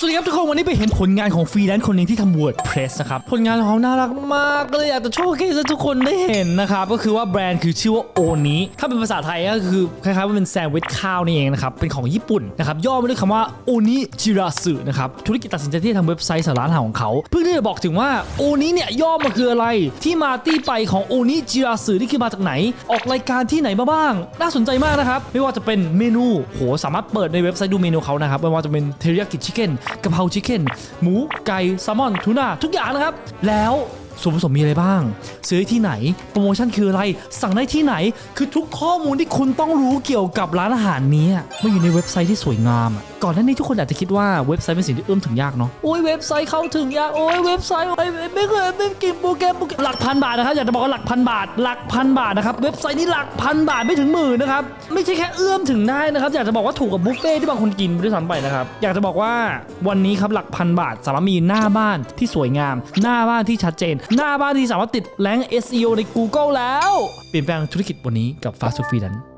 สวัสดีครับทุกคนวันนี้ไปเห็นผลงานของฟรีแลนซ์คนหนึ่งที่ทำ WordPress นะครับ ผลงานของเขาน่ารักมากก็เลยอยากจะโชว์ให้ทุกคนได้เห็นนะครับ ก็คือว่าแบรนด์คือชื่อว่าโอนิถ้าเป็นภาษาไทยก็คือคล้ายๆว่าเป็นแซนด์วิชข้าวนี่เองนะครับ เป็นของญี่ปุ่นนะครับ ย่อมาด้วยคำว่าโอนิจิราสึนะครับ ธุรกิจตัดสินใจที่ทำเว็บไซต์สาระอาหารของเขา เพื่อที่จะบอกถึงว่าโอนิเนี่ยย่อมาคืออะไรที่มาที่ไปของโอนิจิราสึนี่คือมาจากไหน ออกรายการที่ไหนมาบ้าง น่าสนใจมากนะครับไม่ว่าจะเป็นเมนูโหสามารถเปิดในเว็บไซต์ดูเมนูเขานะครับไม่ว่าจะเป็นเทริยากิชิเก้นกะเพราชิคเก้นหมูไก่แซลมอนทูน่าทุกอย่างนะครับ แล้วส่วนผสมมีอะไรบ้าง ซื้อที่ไหน โปรโมชั่นคืออะไร สั่งได้ที่ไหน คือทุกข้อมูลที่คุณต้องรู้เกี่ยวกับร้านอาหารนี้ไม่อยู่ในเว็บไซต์ที่สวยงามอะก่อนหน้านี้ทุกคนอาจจะคิดว่าเว็บไซต์เป็นสิ่งที่เอื้อมถึงยากเนาะโอ้ยเว็บไซต์เข้าถึงยากโอ้ยเว็บไซต์โอ้ยไม่เคยไม่กินโปรแกรมโปรแกรมหลักพันบาทนะครับอยากจะบอกว่าหลักพันบาท หลักพันบาทนะครับเว็บไซต์นี้หลักพันบาทไม่ถึงหมื่นนะครับไม่ใช่แค่เอื้อมถึงได้นะครับอยากจะบอกว่าถูกกับบุฟเฟ่ที่บางคนกินด้วยซ้ำไปนะครับอยากจะบอกว่าวันนี้ครับหลักพันบาท สามารถมีหน้าบ้านที่สวยงาม หน้าบ้านที่ชัดเจน หน้าบ้านที่สามารถติดแรง SEO ใน Google แล้ว เปลี่ยนแปลงธุรกิจวันนี้กับ Fast Food Freelance